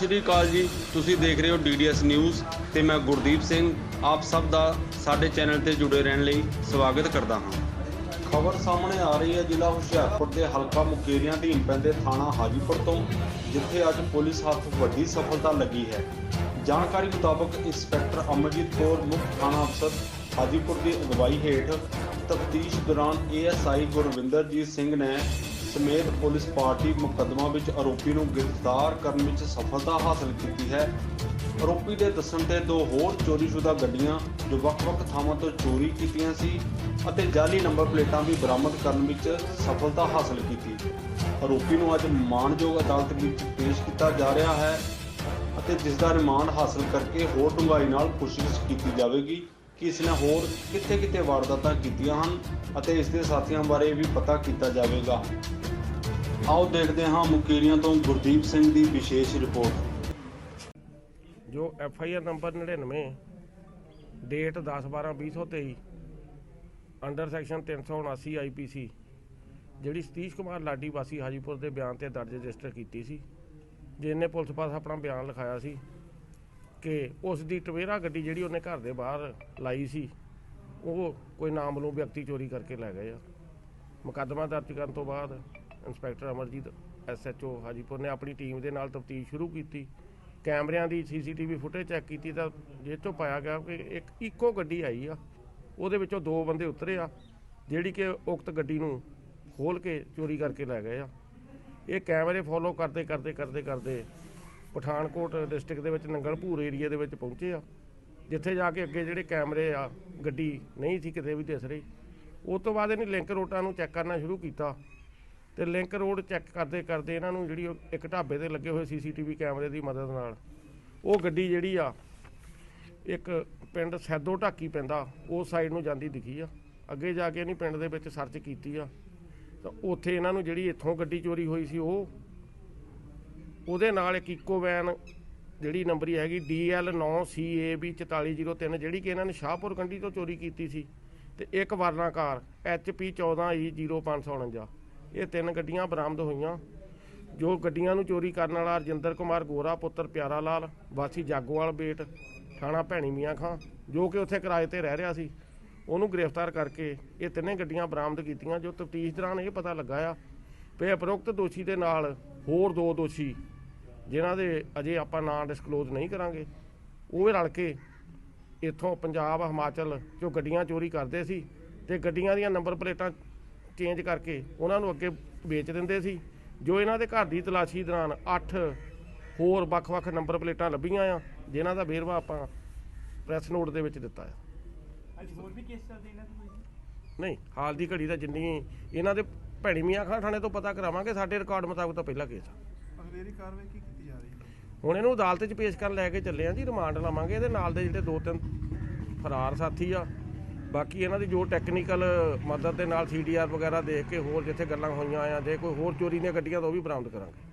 ਸ਼੍ਰੀ ਅਕਾਲ ਜੀ। ਤੁਸੀਂ ਦੇਖ ਰਹੇ ਹੋ ਡੀਡੀਐਸ ਨਿਊਜ਼ ਤੇ ਮੈਂ ਗੁਰਦੀਪ ਸਿੰਘ, ਆਪ ਸਭ ਦਾ ਸਾਡੇ ਚੈਨਲ ਤੇ ਜੁੜੇ ਰਹਿਣ ਲਈ ਸਵਾਗਤ ਕਰਦਾ ਹਾਂ। ਖਬਰ ਸਾਹਮਣੇ ਆ ਰਹੀ ਹੈ ਜ਼ਿਲ੍ਹਾ ਹੁਸ਼ਿਆਰਪੁਰ ਦੇ ਹਲਕਾ ਮੁਕੇਰੀਆਂ ਅਧੀਨ ਪੈਂਦੇ ਥਾਣਾ ਹਾਜੀਪੁਰ ਤੋਂ, ਜਿੱਥੇ ਅੱਜ ਪੁਲਿਸ ਹੱਥ ਵੱਡੀ ਸਫਲਤਾ ਲੱਗੀ ਹੈ। ਜਾਣਕਾਰੀ ਮੁਤਾਬਕ ਇੰਸਪੈਕਟਰ ਅਮਰਜੀਤ ਕੌਰ, ਮੁੱਖ ਥਾਣਾ ਅਫਸਰ ਹਾਜੀਪੁਰ ਦੀ ਅਗਵਾਈ ਹੇਠ ਤਫਤੀਸ਼ ਦੌਰਾਨ ਏਐਸਆਈ ਗੁਰਵਿੰਦਰਜੀਤ ਸਿੰਘ ਨੇ ਸਮੇਤ ਪੁਲਿਸ ਪਾਰਟੀ ਮੁਕੱਦਮਾ ਵਿੱਚ ਆਰੋਪੀ ਨੂੰ ਗ੍ਰਿਫਤਾਰ ਕਰਨ ਵਿੱਚ ਸਫਲਤਾ ਹਾਸਲ ਕੀਤੀ ਹੈ। ਆਰੋਪੀ ਦੇ ਦੱਸਣ ਤੇ ਦੋ ਹੋਰ ਚੋਰੀਸ਼ੁਦਾ ਗੱਡੀਆਂ ਜੋ ਵੱਖ-ਵੱਖ ਥਾਵਾਂ ਤੋਂ ਚੋਰੀ ਕੀਤੀਆਂ ਸੀ ਅਤੇ ਜਾਲੀ ਨੰਬਰ ਪਲੇਟਾਂ ਵੀ ਬਰਾਮਦ ਕਰਨ ਵਿੱਚ ਸਫਲਤਾ ਹਾਸਲ ਕੀਤੀ। ਆਰੋਪੀ ਨੂੰ ਅੱਜ ਮਾਣਯੋਗ ਅਦਾਲਤ ਵਿੱਚ ਪੇਸ਼ ਕੀਤਾ ਜਾ ਰਿਹਾ ਹੈ ਅਤੇ ਜਿਸ ਦਾ ਰਿਮਾਂਡ ਹਾਸਲ ਕਰਕੇ ਹੋਰ ਡੂੰਘਾਈ ਨਾਲ ਪੁੱਛਗਿੱਛ ਕੀਤੀ ਜਾਵੇਗੀ। ਕਿ ਇਸ ਨੇ ਹੋਰ ਕਿੱਥੇ-ਕਿੱਥੇ ਵਾਰਦਾਤਾਂ ਕੀਤੀਆਂ ਹਨ ਅਤੇ ਇਸ ਦੇ ਸਾਥੀਆਂ ਬਾਰੇ ਵੀ ਪਤਾ ਕੀਤਾ ਜਾਵੇਗਾ। ਆਓ ਦੇਖਦੇ ਹਾਂ ਮੁਕੇਰੀਆਂ ਤੋਂ ਗੁਰਦੀਪ ਸਿੰਘ ਦੀ ਵਿਸ਼ੇਸ਼ ਰਿਪੋਰਟ। ਜੋ F I R number 99 date 10/12/2023 under section 379 IPC ਜਿਹੜੀ ਸਤੀਸ਼ ਕੁਮਾਰ ਲਾਡੀ ਵਾਸੀ ਹਾਜੀਪੁਰ ਦੇ ਬਿਆਨ ਤੇ ਦਰਜ ਰਜਿਸਟਰ ਕੀਤੀ ਸੀ ਜਿਹਨੇ ਪੁਲਿਸ ਪਾਸ ਆਪਣਾ ਬਿਆਨ ਲਿਖਾਇਆ ਸੀ। ਕਿ ਉਸ ਦੀ ਟਵੇਰਾ ਗੱਡੀ ਜਿਹੜੀ ਉਹਨੇ ਘਰ ਦੇ ਬਾਹਰ ਲਾਈ ਸੀ, ਉਹ ਕੋਈ ਨਾਮਲੂਮ ਵਿਅਕਤੀ ਚੋਰੀ ਕਰਕੇ ਲੈ ਗਏ ਆ। ਮੁਕੱਦਮਾ ਦਰਜ ਕਰਨ ਤੋਂ ਬਾਅਦ ਇੰਸਪੈਕਟਰ ਅਮਰਜੀਤ ਐਸਐਚਓ ਹਾਜੀਪੁਰ ਨੇ ਆਪਣੀ ਟੀਮ ਦੇ ਨਾਲ ਤਫਤੀਸ਼ ਸ਼ੁਰੂ ਕੀਤੀ। ਕੈਮਰਿਆਂ ਦੀ ਸੀਸੀਟੀਵੀ ਫੁਟੇਜ ਚੈੱਕ ਕੀਤੀ ਤਾਂ ਜੇ ਤੋਂ ਪਾਇਆ ਗਿਆ ਕਿ ਇੱਕ ਇੱਕੋ ਗੱਡੀ ਆਈ ਆ, ਉਹਦੇ ਵਿੱਚੋਂ ਦੋ ਬੰਦੇ ਉਤਰੇ ਆ, ਜਿਹੜੀ ਕਿ ਉਕਤ ਗੱਡੀ ਨੂੰ ਖੋਲ ਕੇ ਚੋਰੀ ਕਰਕੇ ਲੈ ਗਏ ਆ। ਇਹ ਕੈਮਰੇ ਫੋਲੋ ਕਰਦੇ ਕਰਦੇ ਕਰਦੇ ਕਰਦੇ ਪਠਾਨਕੋਟ ਡਿਸਟ੍ਰਿਕਟ ਦੇ ਵਿੱਚ ਨੰਗਲਪੂਰ ਏਰੀਆ ਦੇ ਵਿੱਚ ਪਹੁੰਚੇ ਆ। ਜਿੱਥੇ ਜਾ ਕੇ ਅੱਗੇ ਜਿਹੜੇ ਕੈਮਰੇ ਆ, ਗੱਡੀ ਨਹੀਂ ਸੀ ਕਿਤੇ ਵੀ ਦਿਸ ਰਹੀ। ਉਸ ਤੋਂ ਬਾਅਦ ਇਹਨੇ ਲਿੰਕ ਰੋਡਾਂ ਨੂੰ ਚੈੱਕ ਕਰਨਾ ਸ਼ੁਰੂ ਕੀਤਾ ਤੇ ਲਿੰਕ ਰੋਡ ਚੈੱਕ ਕਰਦੇ ਕਰਦੇ ਇਹਨਾਂ ਨੂੰ ਜਿਹੜੀ ਉਹ ਇੱਕ ਢਾਬੇ ਤੇ ਲੱਗੇ ਹੋਏ ਸੀਸੀਟੀਵੀ ਕੈਮਰੇ ਦੀ ਮਦਦ ਨਾਲ ਉਹ ਗੱਡੀ ਜਿਹੜੀ ਆ, ਇੱਕ ਪਿੰਡ ਸੈਦੋ ਢਾਕੀ ਪੈਂਦਾ, ਉਸ ਸਾਈਡ ਨੂੰ ਜਾਂਦੀ ਦਿਖੀ ਆ। ਅੱਗੇ ਜਾ ਕੇ ਇਹਨੀ ਪਿੰਡ ਦੇ ਵਿੱਚ ਸਰਚ ਕੀਤੀ ਆ। ਤਾਂ ਉੱਥੇ ਇਹਨਾਂ ਨੂੰ ਜਿਹੜੀ ਇੱਥੋਂ ਗੱਡੀ ਚੋਰੀ ਹੋਈ ਸੀ ਉਹ ਉਹਦੇ ਨਾਲ ਇੱਕ ਇਕੋ ਵੈਨ ਜਿਹੜੀ ਨੰਬਰੀ ਹੈਗੀ DL9CAB 4403 ਜਿਹੜੀ ਕਿ ਇਹਨਾਂ ਨੇ ਸ਼ਾਹਪੁਰ ਕੰਢੀ ਤੋਂ ਚੋਰੀ ਕੀਤੀ ਸੀ ਤੇ ਇੱਕ ਵਰਨਾ ਕਾਰ HP 14E0549 ਇਹ ਤਿੰਨ ਗੱਡੀਆਂ ਬਰਾਮਦ ਹੋਈਆਂ, ਜੋ ਗੱਡੀਆਂ ਨੂੰ ਚੋਰੀ ਕਰਨ ਵਾਲਾ ਰਜਿੰਦਰ ਕੁਮਾਰ ਗੋਰਾ, ਪੁੱਤਰ ਪਿਆਰਾ ਲਾਲ, ਵਾਸੀ ਜਾਗੋਵਾਲ ਬੇਟ, ਥਾਣਾ ਭੈਣੀ ਮੀਆਂ ਖਾਂ, ਜੋ ਕਿ ਉੱਥੇ ਕਿਰਾਏ ਤੇ ਰਹਿ ਰਿਹਾ ਸੀ। ਉਹਨੂੰ ਗ੍ਰਿਫਤਾਰ ਕਰਕੇ ਇਹ ਤਿੰਨੇ ਗੱਡੀਆਂ ਬਰਾਮਦ ਕੀਤੀਆਂ, ਜੋ ਤਫਤੀਸ਼ ਦੌਰਾਨ ਇਹ ਪਤਾ ਲੱਗਾ ਆ ਵੀ ਉਪਰੋਕਤ ਦੋਸ਼ੀ ਦੇ ਨਾਲ ਹੋਰ ਦੋ ਦੋਸ਼ੀ ਜਿਨ੍ਹਾਂ ਦੇ ਅਜੇ ਆਪਾਂ ਨਾਂ ਡਿਸਕਲੋਜ਼ ਨਹੀਂ ਕਰਾਂਗੇ ਉਹ ਵੀ ਰਲ ਕੇ ਇੱਥੋਂ ਪੰਜਾਬ ਹਿਮਾਚਲ ਚੋਂ ਗੱਡੀਆਂ ਚੋਰੀ ਕਰਦੇ ਸੀ ਤੇ ਗੱਡੀਆਂ ਦੀਆਂ ਨੰਬਰ ਪਲੇਟਾਂ ਚੇਂਜ ਕਰਕੇ ਉਹਨਾਂ ਨੂੰ ਅੱਗੇ ਵੇਚ ਦਿੰਦੇ ਸੀ ਜੋ ਇਹਨਾਂ ਦੇ ਘਰ ਦੀ ਤਲਾਸ਼ੀ ਦੌਰਾਨ 8 ਹੋਰ ਵੱਖ-ਵੱਖ ਨੰਬਰ ਪਲੇਟਾਂ ਲੱਭੀਆਂ ਆ ਜਿਨ੍ਹਾਂ ਦਾ ਵੇਰਵਾ ਆਪਾਂ ਪ੍ਰੈਸ ਨੋਟ ਦੇ ਵਿੱਚ ਦਿੱਤਾ ਆ। ਅੱਜ ਹੋਰ ਵੀ ਕੇਸ ਚੱਲਦੇ ਇਹਨਾਂ ਦੇ ਨਹੀਂ ਹਾਲ ਦੀ ਘੜੀ ਦਾ ਜਿੰਨੀ ਇਹਨਾਂ ਦੇ ਭੈਣੀ ਮੀਆਂ ਖਾਂ ਥਾਣੇ ਤੋਂ ਪਤਾ ਕਰਾਵਾਂਗੇ ਸਾਡੇ ਰਿਕਾਰਡ ਮੁਤਾਬਕ ਤਾਂ ਪਹਿਲਾ ਕੇਸ ਆ। ਅਗਲੇਰੀ ਕਾਰਵਾਈ ਕੀ ਕੀਤੀ ਜਾ ਰਹੀ ਹੈ? ਹੁਣ ਇਹਨੂੰ ਅਦਾਲਤ 'ਚ ਪੇਸ਼ ਕਰਨ ਲੈ ਕੇ ਚੱਲੇ ਆ ਜੀ ਰਿਮਾਂਡ ਲਵਾਂਗੇ। ਇਹਦੇ ਨਾਲ ਦੇ ਜਿਹੜੇ ਦੋ ਤਿੰਨ ਫਰਾਰ ਸਾਥੀ ਆ ਬਾਕੀ ਇਹਨਾਂ ਦੀ ਜੋ ਟੈਕਨੀਕਲ ਮਦਦ ਦੇ ਨਾਲ ਸੀਡੀਆਰ ਵਗੈਰਾ ਦੇਖ ਕੇ ਹੋਰ ਜਿੱਥੇ ਗੱਲਾਂ ਹੋਈਆਂ ਆ ਜੇ ਕੋਈ ਹੋਰ ਚੋਰੀ ਦੀਆਂ ਗੱਡੀਆਂ ਤਾਂ ਉਹ ਵੀ ਬਰਾਮਦ ਕਰਾਂਗੇ।